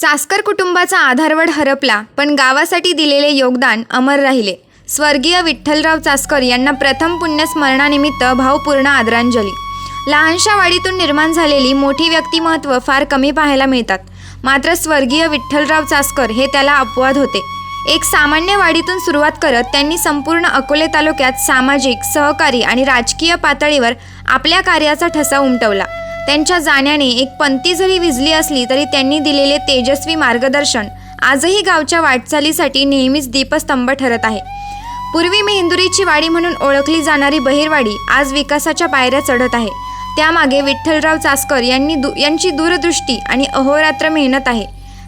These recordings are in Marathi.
चास्कर कुटुंबाचा आधारवड हरपला पण गावासाठी दिलेले योगदान अमर राहिले. स्वर्गीय विठ्ठलराव चास्कर यांना प्रथम पुण्यस्मरणानिमित्त भावपूर्ण आदरांजली. लहानशा वाडीतून निर्माण झालेली मोठी व्यक्तिमत्व फार कमी पाहायला मिळतात. मात्र स्वर्गीय विठ्ठलराव चास्कर हे त्याला अपवाद होते. एक सामान्य वाडीतून सुरुवात करत त्यांनी संपूर्ण अकोले तालुक्यात सामाजिक सहकारी आणि राजकीय पातळीवर आपल्या कार्याचा ठसा उमटवला. त्यांच्या जाण्याने एक पंथी जरी विजली असली तरी त्यांनी दिलेले तेजस्वी मार्गदर्शन आजही गावच्या वाटचालीसाठी नेहमीच दीपस्तंभ ठरत आहे. पूर्वी मेहेंदुरीची वाडी म्हणून ओळखली जाणारी बहिरवाडी आज विकासाच्या पायऱ्या चढत आहे. त्यामागे विठ्ठलराव चासकर यांनी दु यांची दूरदृष्टी आणि अहोरात्र मेहनत आहे.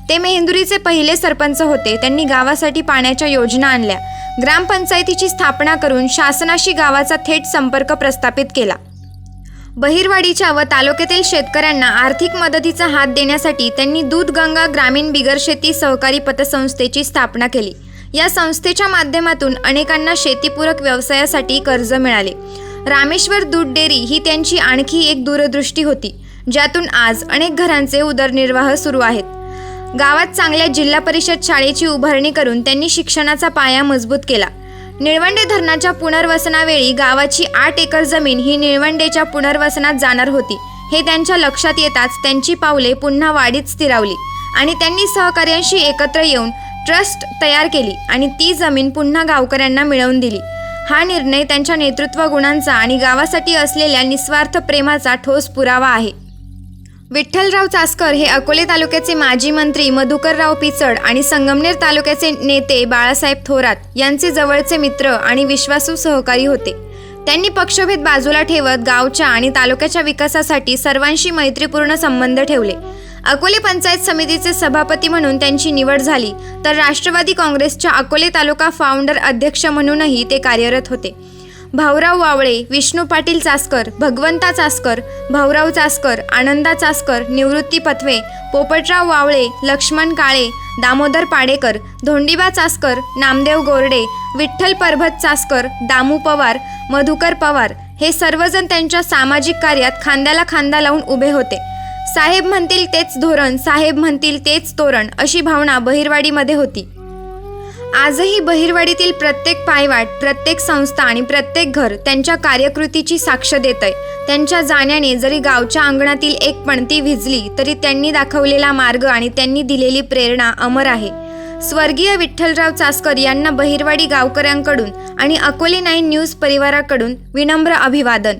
ते मेहेंदुरीचे पहिले सरपंच होते. त्यांनी गावासाठी पाण्याच्या योजना आणल्या. ग्रामपंचायतीची स्थापना करून शासनाशी गावाचा थेट संपर्क प्रस्थापित केला. बहिरवाडीच्या व तालुक्यातील शेतकऱ्यांना आर्थिक मदतीचा हात देण्यासाठी त्यांनी दूधगंगा ग्रामीण बिगर शेती सहकारी पतसंस्थेची स्थापना केली. या संस्थेच्या माध्यमातून अनेकांना शेतीपूरक व्यवसायासाठी कर्ज मिळाले. रामेश्वर दूध डेअरी ही त्यांची आणखी एक दूरदृष्टी होती ज्यातून आज अनेक घरांचे उदरनिर्वाह सुरू आहेत. गावात चांगल्या जिल्हा परिषद शाळेची उभारणी करून त्यांनी शिक्षणाचा पाया मजबूत केला. निळवंडे धरणाच्या पुनर्वसनावेळी गावाची आठ एकर जमीन ही निळवंडेच्या पुनर्वसनात जाणार होती. हे त्यांच्या लक्षात येताच त्यांची पावले पुन्हा वाढीत स्थिरावली आणि त्यांनी सहकार्यांशी एकत्र येऊन ट्रस्ट तयार केली आणि ती जमीन पुन्हा गावकऱ्यांना मिळवून दिली. हा निर्णय त्यांच्या नेतृत्व गुणांचा आणि गावासाठी असलेल्या निस्वार्थ प्रेमाचा ठोस पुरावा आहे. विठ्ठलराव चासकर हे अकोले तालुक्याचे माजी मंत्री मधुकरराव पिचड आणि संगमनेर तालुक्याचे नेते बाळासाहेब थोरात यांचे जवळचे मित्र आणि विश्वासू सहकारी होते. त्यांनी पक्षभेद बाजूला ठेवत गावच्या आणि तालुक्याच्या विकासासाठी सर्वांशी मैत्रीपूर्ण संबंध ठेवले. अकोले पंचायत समितीचे सभापती म्हणून त्यांची निवड झाली तर राष्ट्रवादी काँग्रेसच्या अकोले तालुका फाउंडर अध्यक्ष म्हणूनही ते कार्यरत होते. भाऊराव वावळे विष्णू पाटील चासकर भगवंता चासकर भाऊराव चासकर आनंदा चासकर निवृत्ती पथवे पोपटराव वावळे लक्ष्मण काळे दामोदर पाडेकर धोंडीबा चासकर नामदेव गोरडे विठ्ठल परभत चासकर दामू पवार मधुकर पवार हे सर्वजण त्यांच्या सामाजिक कार्यात खांद्याला खांदा लावून उभे होते. साहेब म्हणतील तेच धोरण साहेब म्हणतील तेच तोरण अशी भावना बहिरवाडीमध्ये होती. आजही बहिरवाडीतील प्रत्येक पायवाट प्रत्येक संस्था आणि प्रत्येक घर त्यांच्या कार्यकृतीची साक्ष देत आहे त्यांच्या जाण्याने जरी गावच्या अंगणातील एक पणती भिजली तरी त्यांनी दाखवलेला मार्ग आणि त्यांनी दिलेली प्रेरणा अमर आहे. स्वर्गीय विठ्ठलराव चासकर यांना बहिरवाडी गावकऱ्यांकडून आणि अकोले नाईन न्यूज परिवाराकडून विनम्र अभिवादन.